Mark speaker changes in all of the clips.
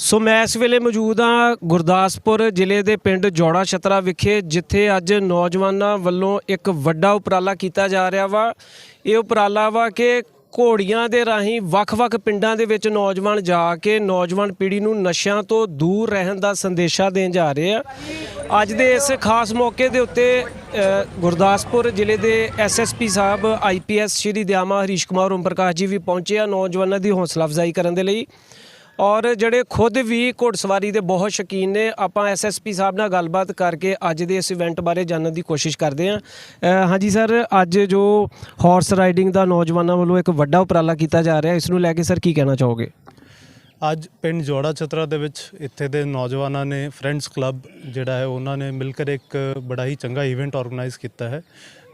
Speaker 1: ਸੋ ਮੈਂ ਇਸ ਵੇਲੇ ਮੌਜੂਦ ਹਾਂ ਗੁਰਦਾਸਪੁਰ ਜ਼ਿਲ੍ਹੇ ਦੇ ਪਿੰਡ ਜੋੜਾ ਛਤਰਾ ਵਿਖੇ, ਜਿੱਥੇ ਅੱਜ ਨੌਜਵਾਨਾਂ ਵੱਲੋਂ ਇੱਕ ਵੱਡਾ ਉਪਰਾਲਾ ਕੀਤਾ ਜਾ ਰਿਹਾ ਵਾ। ਇਹ ਉਪਰਾਲਾ ਵਾ ਕਿ ਘੋੜੀਆਂ ਦੇ ਰਾਹੀਂ ਵੱਖ-ਵੱਖ ਪਿੰਡਾਂ ਦੇ ਵਿੱਚ ਨੌਜਵਾਨ ਜਾ ਕੇ ਨੌਜਵਾਨ ਪੀੜ੍ਹੀ ਨੂੰ ਨਸ਼ਿਆਂ ਤੋਂ ਦੂਰ ਰਹਿਣ ਦਾ ਸੰਦੇਸ਼ਾ ਦੇਣ ਜਾ ਰਹੇ ਆ। ਅੱਜ ਦੇ ਇਸ ਖਾਸ ਮੌਕੇ ਦੇ ਉੱਤੇ ਗੁਰਦਾਸਪੁਰ ਜ਼ਿਲ੍ਹੇ ਦੇ ਐਸਐਸਪੀ ਸਾਹਿਬ ਆਈਪੀਐਸ ਸ਼੍ਰੀ ਦਿਆਮਾ, ਹਰੀਸ਼ ਕੁਮਾਰ, ਓਮ ਪ੍ਰਕਾਸ਼ ਜੀ ਵੀ ਪਹੁੰਚੇ ਆ ਨੌਜਵਾਨਾਂ ਦੀ ਹੌਸਲਾ ਅਫਜ਼ਾਈ ਕਰਨ ਦੇ ਲਈ। ਔਰ ਜਿਹੜੇ ਖੁਦ ਵੀ ਘੋੜਸਵਾਰੀ ਦੇ ਬਹੁਤ ਸ਼ੌਕੀਨ ਨੇ, ਆਪਾਂ ਐਸਐਸਪੀ ਸਾਹਿਬ ਨਾਲ ਗੱਲਬਾਤ ਕਰਕੇ ਅੱਜ ਦੇ ਇਸ ਇਵੈਂਟ ਬਾਰੇ ਜਾਣਨ ਦੀ ਕੋਸ਼ਿਸ਼ ਕਰਦੇ ਹਾਂ। ਹਾਂਜੀ ਸਰ, ਅੱਜ ਜੋ ਹਾਰਸ ਰਾਈਡਿੰਗ ਦਾ ਨੌਜਵਾਨਾਂ ਵੱਲੋਂ ਇੱਕ ਵੱਡਾ ਉਪਰਾਲਾ ਕੀਤਾ ਜਾ ਰਿਹਾ, ਇਸ ਨੂੰ ਲੈ ਕੇ ਸਰ ਕੀ ਕਹਿਣਾ ਚਾਹੋਗੇ?
Speaker 2: ਅੱਜ ਪਿੰਡ ਜੋੜਾ ਛਤਰਾ ਦੇ ਵਿੱਚ ਇੱਥੇ ਦੇ ਨੌਜਵਾਨਾਂ ਨੇ ਫਰੈਂਡਸ ਕਲੱਬ ਜਿਹੜਾ ਹੈ, ਉਹਨਾਂ ਨੇ ਮਿਲ ਕੇ ਇੱਕ ਬੜਾ ਹੀ ਚੰਗਾ ਇਵੈਂਟ ਆਰਗੇਨਾਈਜ਼ ਕੀਤਾ ਹੈ,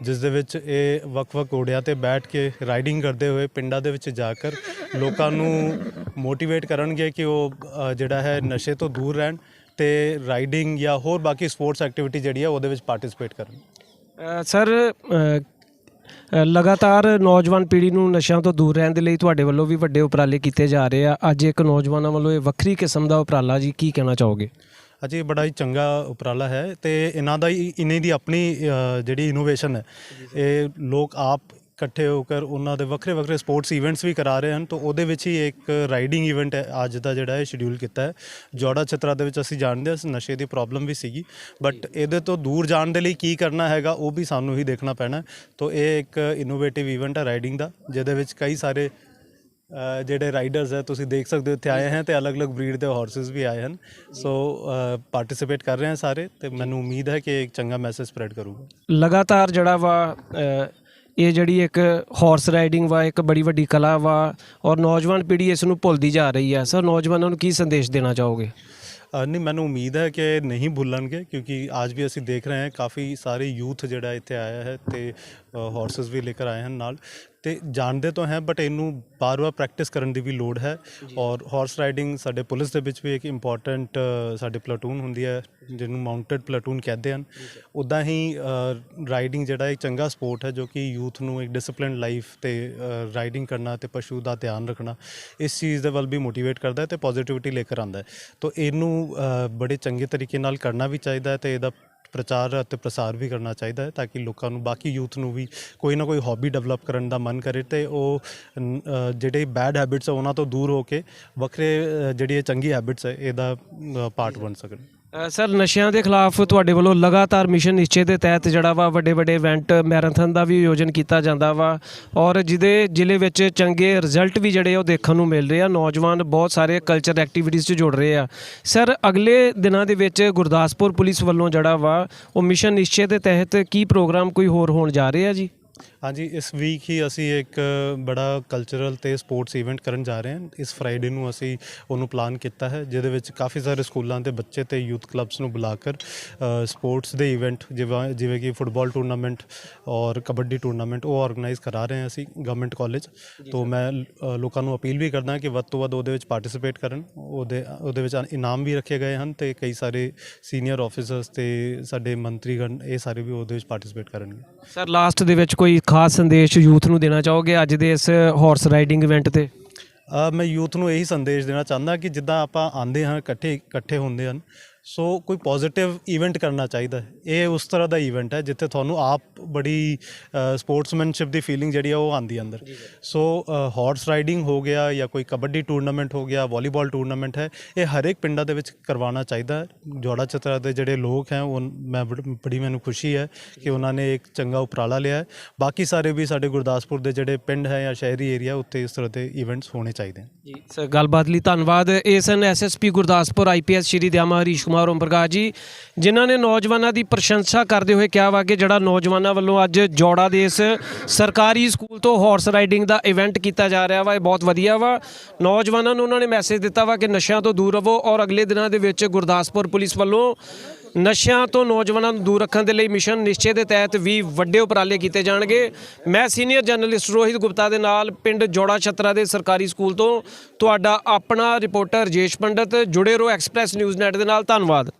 Speaker 2: ਜਿਸ ਦੇ ਵਿੱਚ ਇਹ ਵੱਖ-ਵੱਖ ਘੋੜਿਆਂ ਤੇ ਬੈਠ ਕੇ ਰਾਈਡਿੰਗ ਕਰਦੇ ਹੋਏ ਪਿੰਡਾਂ ਦੇ ਵਿੱਚ ਜਾ ਕਰ ਲੋਕਾਂ ਨੂੰ ਮੋਟੀਵੇਟ ਕਰਨਗੇ ਕਿ ਉਹ ਅ, ਜਿਹੜਾ ਹੈ ਨਸ਼ੇ ਤੋਂ ਦੂਰ ਰਹਿਣ ਤੇ ਰਾਈਡਿੰਗ ਜਾਂ ਹੋਰ ਬਾਕੀ ਸਪੋਰਟਸ ਐਕਟੀਵਿਟੀ ਜਿਹੜੀ ਹੈ ਉਹਦੇ ਵਿੱਚ ਪਾਰਟਿਸਿਪੇਟ ਕਰਨ।
Speaker 1: ਅ, ਸਰ ਅ, ਅ, ਲਗਾਤਾਰ ਨੌਜਵਾਨ ਪੀੜ੍ਹੀ ਨੂੰ ਨਸ਼ਿਆਂ ਤੋਂ ਦੂਰ ਰਹਿਣ ਦੇ ਲਈ ਤੁਹਾਡੇ ਵੱਲੋਂ ਵੀ ਵੱਡੇ ਉਪਰਾਲੇ ਕੀਤੇ ਜਾ ਰਹੇ ਆ। ਅੱਜ ਇੱਕ ਨੌਜਵਾਨਾਂ ਵੱਲੋਂ ਇਹ ਵੱਖਰੀ ਕਿਸਮ ਦਾ ਉਪਰਾਲਾ ਜੀ ਕੀ ਕਹਿਣਾ ਚਾਹੋਗੇ?
Speaker 2: ਅਜੀ ਬੜਾ ਹੀ ਚੰਗਾ ਉਪਰਾਲਾ ਹੈ ਤੇ ਇਹਨਾਂ ਦਾ ਹੀ ਇਹਨਾਂ ਦੀ ਆਪਣੀ ਅ, ਜਿਹੜੀ ਇਨੋਵੇਸ਼ਨ ਹੈ ਇਹ ਲੋਕ ਆਪ ਇਕੱਠੇ ਹੋ ਕਰ ਉਹਨਾਂ ਦੇ ਵੱਖਰੇ ਵੱਖਰੇ ਸਪੋਰਟਸ ਇਵੈਂਟਸ ਵੀ ਕਰਾ ਰਹੇ ਹਨ, ਤਾਂ ਉਹਦੇ ਵਿੱਚ ਹੀ ਇੱਕ ਰਾਈਡਿੰਗ ਇਵੈਂਟ ਅੱਜ ਦਾ ਜਿਹੜਾ ਹੈ ਸ਼ਡਿਊਲ ਕੀਤਾ ਹੈ। ਜੋੜਾ ਛਤਰਾ ਦੇ ਵਿੱਚ ਅਸੀਂ ਜਾਣਦੇ ਹਾਂ, ਨਸ਼ੇ ਦੀ ਪ੍ਰੋਬਲਮ ਵੀ ਸੀਗੀ। ਬਟ ਇਹਦੇ ਤੋਂ ਦੂਰ ਜਾਣ ਦੇ ਲਈ ਕੀ ਕਰਨਾ ਹੈਗਾ, ਉਹ ਵੀ ਸਾਨੂੰ ਹੀ ਦੇਖਣਾ ਪੈਣਾ ਤਾਂ ਇਹ ਇੱਕ ਇਨੋਵੇਟਿਵ ਇਵੈਂਟ ਹੈ ਰਾਈਡਿੰਗ ਦਾ, ਜਿਹਦੇ ਵਿੱਚ ਕਈ ਸਾਰੇ ਜਿਹੜੇ ਰਾਈਡਰਸ ਹੈ, ਤੁਸੀਂ ਦੇਖ ਸਕਦੇ ਹੋ, ਇੱਥੇ ਆਏ ਹਨ ਤੇ ਅਲੱਗ-ਅਲੱਗ ਬਰੀਡ ਦੇ ਹਾਰਸਸ ਵੀ ਆਏ ਹਨ। ਸੋ ਪਾਰਟਿਸਿਪੇਟ ਕਰ ਰਹੇ ਹਨ ਸਾਰੇ ਤੇ ਮੈਨੂੰ ਉਮੀਦ ਹੈ ਕਿ ਇੱਕ ਚੰਗਾ ਮੈਸੇਜ ਸਪਰੈਡ ਕਰੂਗਾ।
Speaker 1: ਲਗਾਤਾਰ ਜਿਹੜਾ ਵਾ ਇਹ ਜਿਹੜੀ ਇੱਕ ਹਾਰਸ ਰਾਈਡਿੰਗ ਵਾ, ਇੱਕ ਬੜੀ ਵੱਡੀ ਕਲਾ ਵਾ ਔਰ ਨੌਜਵਾਨ ਪੀੜ੍ਹੀ ਇਸ ਨੂੰ ਭੁੱਲਦੀ ਜਾ ਰਹੀ ਹੈ ਸਰ, ਨੌਜਵਾਨਾਂ ਨੂੰ ਕੀ ਸੰਦੇਸ਼ ਦੇਣਾ ਚਾਹੋਗੇ?
Speaker 2: ਨਹੀਂ, ਮੈਨੂੰ ਉਮੀਦ ਹੈ ਕਿ ਨਹੀਂ ਭੁੱਲਣਗੇ ਕਿਉਂਕਿ ਅੱਜ ਵੀ ਅਸੀਂ ਦੇਖ ਰਹੇ ਹਾਂ ਕਾਫੀ ਸਾਰੇ ਯੂਥ ਜਿਹੜਾ ਇੱਥੇ ਆਇਆ ਹੈ ਤੇ ਹਾਰਸਸ ਵੀ ਲੈ ਕੇ ਆਏ ਹਨ ਨਾਲ। ਤੇ ਜਾਣਦੇ ਤਾਂ ਹੈ ਬਟ ਇਹਨੂੰ ਬਾਰ-ਬਾਰ ਪ੍ਰੈਕਟਿਸ ਕਰਨ ਦੀ ਵੀ ਲੋੜ ਹੈ। ਔਰ ਹਾਰਸ ਰਾਈਡਿੰਗ ਸਾਡੇ ਪੁਲਿਸ ਦੇ ਵਿੱਚ ਵੀ ਇੱਕ ਇੰਪੋਰਟੈਂਟ ਸਾਡੇ ਪਲਾਟੂਨ ਹੁੰਦੀ ਹੈ ਜਿਹਨੂੰ ਮਾਊਂਟਡ ਪਲਾਟੂਨ ਕਹਿੰਦੇ ਹਨ। ਉਦਾਂ ਹੀ। ਰਾਈਡਿੰਗ ਜਿਹੜਾ ਇੱਕ ਚੰਗਾ ਸਪੋਰਟ ਹੈ ਜੋ ਕਿ ਯੂਥ ਨੂੰ ਇੱਕ ਡਿਸਪਲਿਨਡ ਲਾਈਫ ਤੇ ਰਾਈਡਿੰਗ ਕਰਨਾ ਤੇ ਪਸ਼ੂ ਦਾ ਧਿਆਨ ਰੱਖਣਾ ਇਸ ਚੀਜ਼ ਦੇ ਵੱਲ ਵੀ ਮੋਟੀਵੇਟ ਕਰਦਾ ਹੈ ਤੇ ਪੋਜ਼ਿਟਿਵਿਟੀ ਲੈ ਕੇ ਆਉਂਦਾ ਹੈ। ਤਾਂ ਇਹਨੂੰ ਬੜੇ ਚੰਗੇ ਤਰੀਕੇ ਨਾਲ ਕਰਨਾ ਵੀ ਚਾਹੀਦਾ ਹੈ ਤੇ ਇਹਦਾ ਪ੍ਰਚਾਰ ਅਤੇ ਪ੍ਰਸਾਰ ਵੀ ਕਰਨਾ ਚਾਹੀਦਾ ਹੈ ਤਾਂ ਕਿ ਲੋਕਾਂ ਨੂੰ, ਬਾਕੀ ਯੂਥ ਨੂੰ ਵੀ ਕੋਈ ਨਾ ਕੋਈ ਹੌਬੀ ਡਿਵੈਲਪ ਕਰਨ ਦਾ ਮਨ ਕਰੇ ਤੇ ਉਹ ਜਿਹੜੇ ਬੈਡ ਹੈਬਿਟਸ ਆ ਉਹਨਾਂ ਤੋਂ ਦੂਰ ਹੋ ਕੇ ਵੱਖਰੇ ਜਿਹੜੀ ਇਹ ਚੰਗੀ ਹੈਬਿਟਸ ਹੈ ਇਹਦਾ ਪਾਰਟ ਬਣ ਸਕਣ।
Speaker 1: ਸਰ, ਨਸ਼ਿਆਂ ਦੇ ਖਿਲਾਫ ਤੁਹਾਡੇ ਵੱਲੋਂ ਲਗਾਤਾਰ ਮਿਸ਼ਨ ਨਿਸ਼ਚੇ ਦੇ ਤਹਿਤ ਜਿਹੜਾ ਵਾ ਵੱਡੇ ਵੱਡੇ ਇਵੈਂਟ, ਮੈਰਾਥਨ ਦਾ ਵੀ ਆਯੋਜਨ ਕੀਤਾ ਜਾਂਦਾ ਵਾ ਔਰ ਜਿਹਦੇ ਜ਼ਿਲ੍ਹੇ ਵਿੱਚ ਚੰਗੇ ਰਿਜ਼ਲਟ ਵੀ ਜਿਹੜੇ ਉਹ ਦੇਖਣ ਨੂੰ ਮਿਲ ਰਹੇ ਆ। ਨੌਜਵਾਨ ਬਹੁਤ ਸਾਰੇ ਕਲਚਰ ਐਕਟੀਵਿਟੀਜ਼ 'ਚ ਜੁੜ ਰਹੇ ਆ। ਸਰ, ਅਗਲੇ ਦਿਨਾਂ ਦੇ ਵਿੱਚ ਗੁਰਦਾਸਪੁਰ ਪੁਲਿਸ ਵੱਲੋਂ ਜਿਹੜਾ ਵਾ ਉਹ ਮਿਸ਼ਨ ਨਿਸ਼ਚੇ ਦੇ ਤਹਿਤ ਕੀ ਪ੍ਰੋਗਰਾਮ ਕੋਈ ਹੋਰ ਹੋਣ ਜਾ ਰਿਹਾ ਜੀ?
Speaker 2: ਹਾਂਜੀ ਇਸ ਵੀਕ ਹੀ ਅਸੀਂ ਇੱਕ ਬੜਾ ਕਲਚਰਲ ਤੇ ਸਪੋਰਟਸ ਇਵੈਂਟ ਕਰਨ ਜਾ ਰਹੇ ਹਾਂ। ਇਸ ਫਰਾਈਡੇ ਨੂੰ ਅਸੀਂ ਉਹਨੂੰ ਪਲਾਨ ਕੀਤਾ ਹੈ ਜਿਹਦੇ ਵਿੱਚ ਕਾਫੀ ਸਾਰੇ ਸਕੂਲਾਂ ਦੇ ਬੱਚੇ ਤੇ ਯੂਥ ਕਲੱਬਸ ਨੂੰ ਬੁਲਾ ਕੇ ਸਪੋਰਟਸ ਦੇ ਇਵੈਂਟ ਜਿਵੇਂ ਜਿਵੇਂ ਕਿ ਫੁੱਟਬਾਲ ਟੂਰਨਾਮੈਂਟ ਔਰ ਕਬੱਡੀ ਟੂਰਨਾਮੈਂਟ ਉਹ ਆਰਗੇਨਾਈਜ਼ ਕਰਾ ਰਹੇ ਹਾਂ ਅਸੀਂ ਗਵਰਨਮੈਂਟ ਕਾਲਜ ਤੋਂ ਮੈਂ ਲੋਕਾਂ ਨੂੰ ਅਪੀਲ ਵੀ ਕਰਦਾ ਕਿ ਵੱਧ ਤੋਂ ਵੱਧ ਉਹਦੇ ਵਿੱਚ ਪਾਰਟਿਸਿਪੇਟ ਕਰਨ। ਉਹਦੇ ਉਹਦੇ ਵਿੱਚ ਇਨਾਮ ਵੀ ਰੱਖੇ ਗਏ ਹਨ ਤੇ ਕਈ ਸਾਰੇ ਸੀਨੀਅਰ ਆਫੀਸਰਸ ਤੇ ਸਾਡੇ ਮੰਤਰੀਗਣ ਇਹ ਸਾਰੇ ਵੀ ਉਹਦੇ ਵਿੱਚ ਪਾਰਟਿਸਿਪੇਟ ਕਰਨਗੇ।
Speaker 1: ਸਰ ਲਾਸਟ ਦੇ ਵਿੱਚ ਕੋਈ ਖਾਸ ਸੰਦੇਸ਼ ਯੂਥ ਨੂੰ ਦੇਣਾ ਚਾਹੋਗੇ ਅੱਜ ਦੇ ਇਸ ਹਾਰਸ ਰਾਈਡਿੰਗ ਇਵੈਂਟ ਤੇ?
Speaker 2: ਮੈਂ ਯੂਥ ਨੂੰ ਇਹੀ ਸੰਦੇਸ਼ ਦੇਣਾ ਚਾਹੁੰਦਾ ਕਿ ਜਿੱਦਾਂ ਆਪਾਂ ਆਂਦੇ ਹਾਂ, ਇਕੱਠੇ ਇਕੱਠੇ ਹੁੰਦੇ ਹਨ ਸੋ ਕੋਈ ਪੋਜ਼ਿਟਿਵ ਇਵੈਂਟ ਕਰਨਾ ਚਾਹੀਦਾ ਹੈ। ਇਹ ਉਸ ਤਰ੍ਹਾਂ ਦਾ ਇਵੈਂਟ ਹੈ ਜਿੱਥੇ ਤੁਹਾਨੂੰ ਆਪ ਬੜੀ ਸਪੋਰਟਸਮੈਨਸ਼ਿਪ ਦੀ ਫੀਲਿੰਗ ਜਿਹੜੀ ਆ ਉਹ ਆਂਦੀ ਅੰਦਰ। ਸੋ ਹਾਰਸ ਰਾਈਡਿੰਗ ਹੋ ਗਿਆ ਜਾਂ ਕੋਈ ਕਬੱਡੀ ਟੂਰਨਾਮੈਂਟ ਹੋ ਗਿਆ ਵਾਲੀਬਾਲ ਟੂਰਨਾਮੈਂਟ ਹੈ ਇਹ ਹਰ ਇੱਕ ਪਿੰਡਾਂ ਦੇ ਵਿੱਚ ਕਰਵਾਉਣਾ ਚਾਹੀਦਾ ਹੈ। ਜੋੜਾ ਚਤਰਾ ਦੇ ਜਿਹੜੇ ਲੋਕ ਹੈ ਉਹ ਮੈਂ ਬੜ- ਬੜੀ ਮੈਨੂੰ ਖੁਸ਼ੀ ਹੈ ਕਿ ਉਹਨਾਂ ਨੇ ਇੱਕ ਚੰਗਾ ਉਪਰਾਲਾ ਲਿਆ ਹੈ। ਬਾਕੀ ਸਾਰੇ ਵੀ ਸਾਡੇ ਗੁਰਦਾਸਪੁਰ ਦੇ ਜਿਹੜੇ ਪਿੰਡ ਹੈ ਜਾਂ ਸ਼ਹਿਰੀ ਏਰੀਆ ਉੱਤੇ ਇਸ ਤਰ੍ਹਾਂ ਦੇ ਇਵੈਂਟਸ ਹੋਣੇ ਚਾਹੀਦੇ ਹਨ
Speaker 1: ਜੀ ਸਰ ਗੱਲਬਾਤ ਲਈ ਧੰਨਵਾਦ। ਇਹ ਸਨ ਐਸਐਸਪੀ ਗੁਰਦਾਸਪੁਰ ਆਈਪੀਐਸ ਸ਼੍ਰੀ ਦਿਆਮਾ ਹਰੀਸ਼ ਕੁਮਾਰ ਓਮ ਪ੍ਰਕਾਸ਼ ਜੀ, ਜਿਨ੍ਹਾਂ ਨੇ ਨੌਜਵਾਨਾਂ ਦੀ ਪ੍ਰਸ਼ੰਸਾ ਕਰਦੇ ਹੋਏ ਕਿਹਾ ਵਾ ਕਿ ਜਿਹੜਾ ਨੌਜਵਾਨਾਂ ਵੱਲੋਂ ਅੱਜ ਜੋੜਾ ਦੇ ਇਸ ਸਰਕਾਰੀ ਸਕੂਲ ਤੋਂ ਹਾਰਸ ਰਾਈਡਿੰਗ ਦਾ ਇਵੈਂਟ ਕੀਤਾ ਜਾ ਰਿਹਾ ਵਾ, ਇਹ ਬਹੁਤ ਵਧੀਆ ਵਾ। ਨੌਜਵਾਨਾਂ ਨੂੰ ਉਹਨਾਂ ਨੇ ਮੈਸੇਜ ਦਿੱਤਾ ਵਾ ਕਿ ਨਸ਼ਿਆਂ ਤੋਂ ਦੂਰ ਰਹੋ ਔਰ ਅਗਲੇ ਦਿਨਾਂ ਦੇ ਵਿੱਚ ਗੁਰਦਾਸਪੁਰ ਪੁਲਿਸ ਵੱਲੋਂ ਨਸ਼ਿਆਂ ਤੋਂ ਨੌਜਵਾਨਾਂ ਨੂੰ ਦੂਰ ਰੱਖਣ ਦੇ ਲਈ ਮਿਸ਼ਨ ਨਿਸ਼ਚੇ ਦੇ ਤਹਿਤ ਵੀ ਵੱਡੇ ਉਪਰਾਲੇ ਕੀਤੇ ਜਾਣਗੇ। ਮੈਂ ਸੀਨੀਅਰ ਜਰਨਲਿਸਟ ਰੋਹਿਤ ਗੁਪਤਾ ਦੇ ਨਾਲ ਪਿੰਡ ਜੋੜਾ ਛਤਰਾ ਦੇ ਸਰਕਾਰੀ ਸਕੂਲ ਤੋਂ ਤੁਹਾਡਾ ਆਪਣਾ ਰਿਪੋਰਟਰ ਰਜੇਸ਼ ਪੰਡਤ। ਜੁੜੇ ਰਹੋ ਐਕਸਪ੍ਰੈਸ ਨਿਊਜ਼ ਨੈਟ ਦੇ ਨਾਲ। ਧੰਨਵਾਦ।